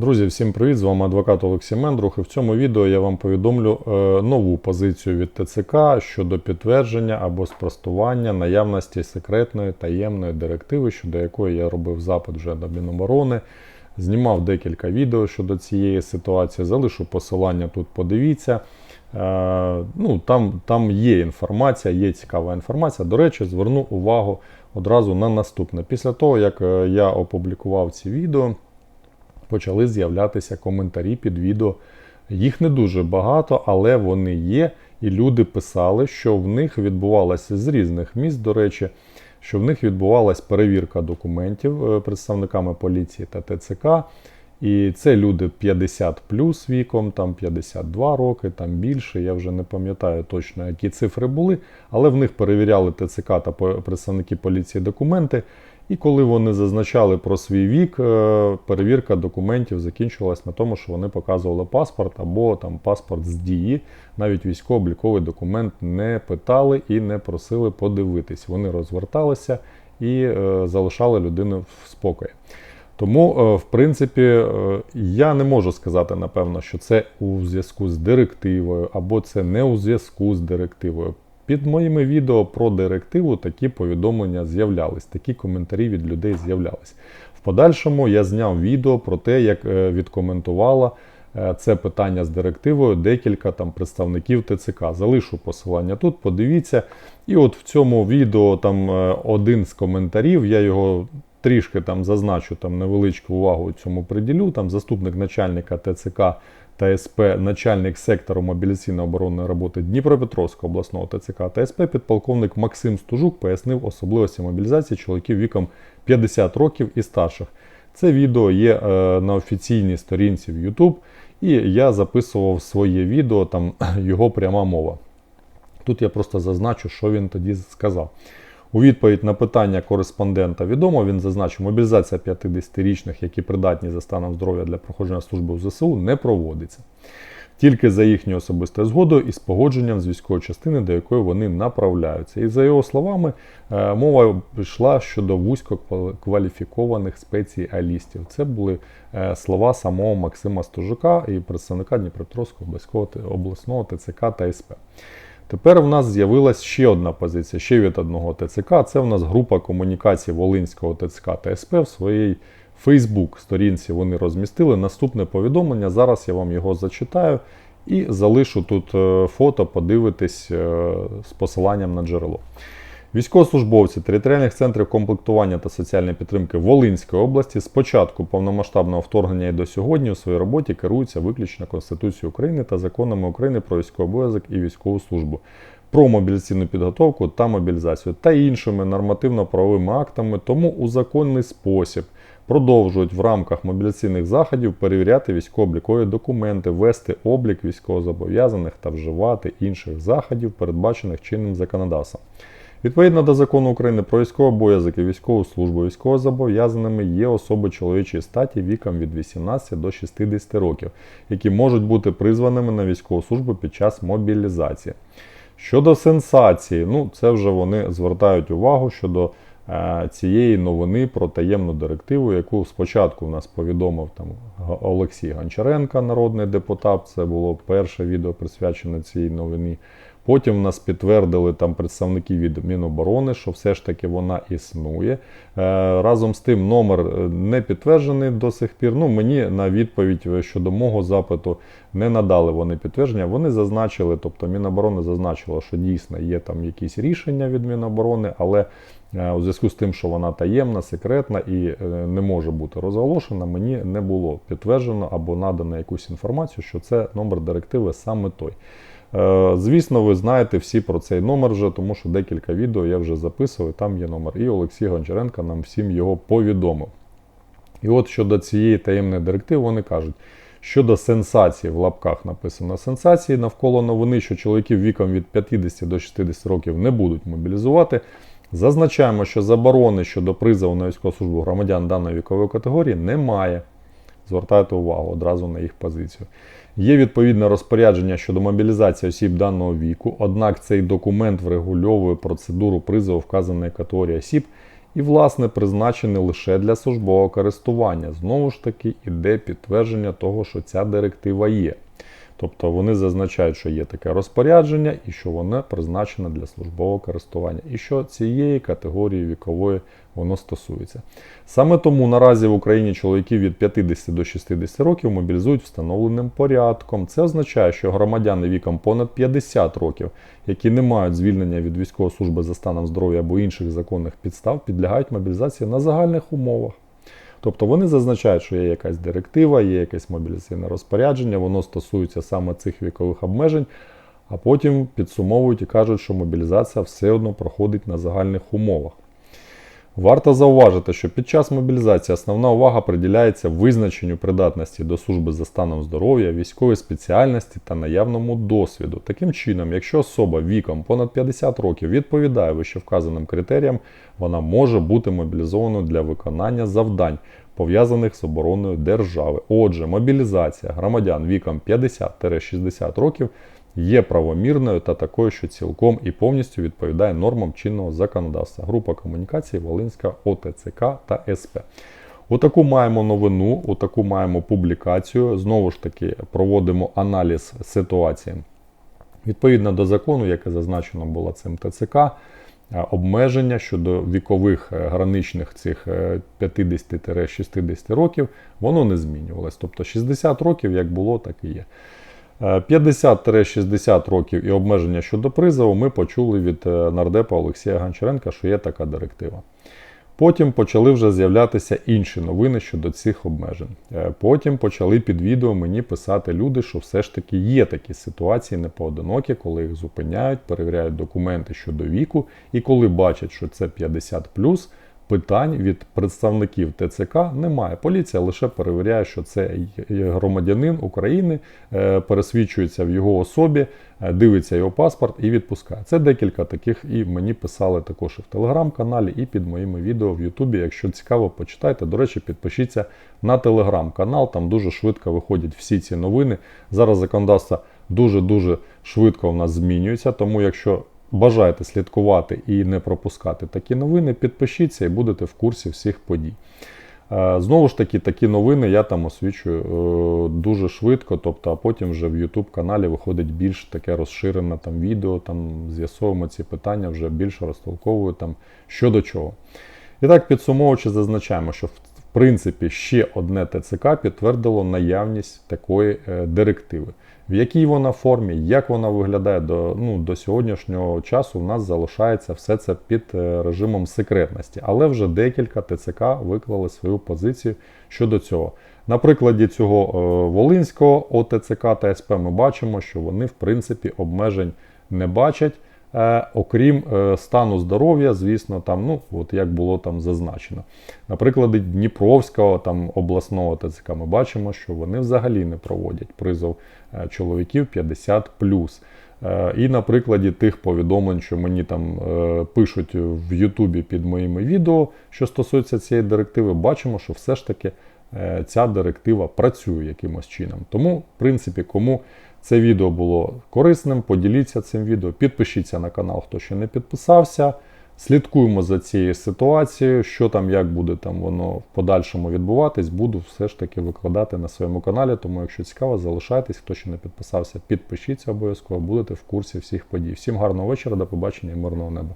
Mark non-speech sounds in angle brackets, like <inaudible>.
Друзі, всім привіт! З вами адвокат Олексій Мендрух. І в цьому відео я вам повідомлю е, нову позицію від ТЦК щодо підтвердження або спростування наявності секретної таємної директиви, щодо якої я робив запит вже до Міноборони. Знімав декілька відео щодо цієї ситуації. Залишу посилання тут, подивіться. Е, ну, Там, там є інформація, є цікава інформація. До речі, зверну увагу одразу на наступне. Після того, як е, я опублікував ці відео почали з'являтися коментарі під відео. Їх не дуже багато, але вони є. І люди писали, що в них відбувалося з різних міст, до речі, що в них відбувалася перевірка документів е, представниками поліції та ТЦК. І це люди 50 плюс віком, там 52 роки, там більше. Я вже не пам'ятаю точно, які цифри були, але в них перевіряли ТЦК та представники поліції документи. І коли вони зазначали про свій вік, е, перевірка документів закінчилась на тому, що вони показували паспорт або там паспорт з дії. Навіть військово-обліковий документ не питали і не просили подивитись. Вони розверталися і е, залишали людину в спокої. Тому, е, в принципі, я не можу сказати, напевно, що це у зв'язку з директивою, або це не у зв'язку з директивою. Під моїми відео про директиву такі повідомлення з'являлись, такі коментарі від людей з'являлись. В подальшому я зняв відео про те, як е, відкоментувала е, це питання з директивою декілька там представників ТЦК. Залишу посилання тут, подивіться. І от в цьому відео там е, один з коментарів, я його трішки там зазначу, там невеличку увагу цьому приділю. Там заступник начальника ТЦК та СП, начальник сектору мобілізаційно-оборонної роботи Дніпропетровського обласного ТЦК та СП, підполковник Максим Стужук пояснив особливості мобілізації чоловіків віком 50 років і старших. Це відео є е, на офіційній сторінці в YouTube, і я записував своє відео, там <clears throat> його пряма мова. Тут я просто зазначу, що він тоді сказав. У відповідь на питання кореспондента відомо, він зазначив, мобілізація 50-річних, які придатні за станом здоров'я для проходження служби в ЗСУ, не проводиться. Тільки за їхньою особистою згодою і з погодженням з військової частини, до якої вони направляються. І за його словами, е, мова пішла щодо вузькокваліфікованих спеціалістів. Це були е, слова самого Максима Стужука і представника Дніпропетровського обласного ТЦК та СП. Тепер в нас з'явилася ще одна позиція, ще від одного ТЦК. Це в нас група комунікації Волинського ТЦК та СП в своїй Фейсбук-сторінці вони розмістили. Наступне повідомлення. Зараз я вам його зачитаю і залишу тут е, фото, подивитись е, з посиланням на джерело. Військовослужбовці територіальних центрів комплектування та соціальної підтримки Волинської області з початку повномасштабного вторгнення і до сьогодні у своїй роботі керуються виключно Конституцією України та законами України про військовий обов'язок і військову службу, про мобілізаційну підготовку та мобілізацію та іншими нормативно-правовими актами, тому у законний спосіб. Продовжують в рамках мобілізаційних заходів перевіряти військово-облікові документи, вести облік військовозобов'язаних та вживати інших заходів, передбачених чинним законодавством. Відповідно до закону України про військові обов'язки, військову службу, військовозобов'язаними є особи чоловічої статі віком від 18 до 60 років, які можуть бути призваними на військову службу під час мобілізації. Щодо сенсації, ну це вже вони звертають увагу щодо цієї новини про таємну директиву, яку спочатку в нас повідомив там Олексій Гончаренко, народний депутат. Це було перше відео присвячене цій новині. Потім нас підтвердили там представники від Міноборони, що все ж таки вона існує. Е, разом з тим, номер е, не підтверджений до сих пір. Ну, Мені на відповідь щодо мого запиту не надали вони підтвердження. Вони зазначили, тобто Міноборони зазначило, що дійсно є там якісь рішення від Міноборони, але е, у зв'язку з тим, що вона таємна, секретна і не може бути розголошена, мені не було підтверджено або надано якусь інформацію, що це номер директиви саме той. Е, звісно, ви знаєте всі про цей номер вже, тому що декілька відео я вже записував, там є номер. І Олексій Гончаренко нам всім його повідомив. І от щодо цієї таємної директиви, вони кажуть, щодо сенсації в лапках написано сенсації навколо новини, що чоловіків віком від 50 до 60 років не будуть мобілізувати. Зазначаємо, що заборони щодо призову на військову службу громадян даної вікової категорії немає. Звертайте увагу одразу на їх позицію. Є відповідне розпорядження щодо мобілізації осіб даного віку, однак цей документ врегульовує процедуру призову вказаної категорії осіб і, власне, призначені лише для службового користування. Знову ж таки, іде підтвердження того, що ця директива є. Тобто вони зазначають, що є таке розпорядження і що воно призначене для службового користування, і що цієї категорії вікової воно стосується. Саме тому наразі в Україні чоловіків від 50 до 60 років мобілізують встановленим порядком. Це означає, що громадяни віком понад 50 років, які не мають звільнення від військової служби за станом здоров'я або інших законних підстав, підлягають мобілізації на загальних умовах. Тобто вони зазначають, що є якась директива, є якесь мобілізаційне розпорядження, воно стосується саме цих вікових обмежень, а потім підсумовують і кажуть, що мобілізація все одно проходить на загальних умовах. Варто зауважити, що під час мобілізації основна увага приділяється визначенню придатності до служби за станом здоров'я, військової спеціальності та наявному досвіду. Таким чином, якщо особа віком понад 50 років відповідає вищевказаним критеріям, вона може бути мобілізованою для виконання завдань, пов'язаних з обороною держави. Отже, мобілізація громадян віком 50-60 років є правомірною та такою, що цілком і повністю відповідає нормам чинного законодавства. Група комунікації Волинська ОТЦК та СП. Отаку маємо новину, отаку маємо публікацію. Знову ж таки, проводимо аналіз ситуації. Відповідно до закону, яке зазначено було цим ТЦК, е, обмеження щодо вікових е, граничних цих е, 50-60 років, воно не змінювалось. Тобто 60 років як було, так і є. Е, 50-60 років і обмеження щодо призову ми почули від е, нардепа Олексія Гончаренка, що є така директива. Потім почали вже з'являтися інші новини щодо цих обмежень. Е, Потім почали під відео мені писати люди, що все ж таки є такі ситуації непоодинокі, коли їх зупиняють, перевіряють документи щодо віку, і коли бачать, що це 50 питань від представників ТЦК немає. Поліція лише перевіряє, що це громадянин України, е, пересвідчується в його особі, е, дивиться його паспорт і відпускає. Це декілька таких, і мені писали також і в телеграм-каналі, і під моїми відео в Ютубі. Якщо цікаво, почитайте. До речі, підпишіться на телеграм-канал. Там дуже швидко виходять всі ці новини. Зараз законодавство дуже-дуже швидко в нас змінюється. Тому, якщо бажаєте слідкувати і не пропускати такі новини, підпишіться і будете в курсі всіх подій. Е, Знову ж таки, такі новини я там освічую е, дуже швидко, тобто, а потім вже в YouTube каналі виходить більш таке розширене там відео, там з'ясовуємо ці питання, вже більше розтолковую там що чого. І так, підсумовуючи, зазначаємо, що в принципі ще одне ТЦК підтвердило наявність такої е, директиви. В якій вона формі, як вона виглядає до ну, до сьогоднішнього часу, у нас залишається все це під е, режимом секретності. Але вже декілька ТЦК виклали свою позицію щодо цього. На прикладі цього е, Волинського ОТЦК та СП ми бачимо, що вони в принципі обмежень не бачать. Е, окрім е, стану здоров'я, звісно, там, ну, от як було там зазначено. Наприклад, Дніпровського там, обласного ТЦК ми бачимо, що вони взагалі не проводять призов е, чоловіків 50. І на прикладі тих повідомлень, що мені там пишуть в Ютубі під моїми відео, що стосується цієї директиви, бачимо, що все ж таки ця директива працює якимось чином. Тому, в принципі, кому це відео було корисним, поділіться цим відео, підпишіться на канал, хто ще не підписався. Слідкуємо за цією ситуацією, що там, як буде там воно в подальшому відбуватись, буду все ж таки викладати на своєму каналі. Тому, якщо цікаво, залишайтесь, хто ще не підписався, підпишіться обов'язково, будете в курсі всіх подій. Всім гарного вечора, до побачення і мирного неба.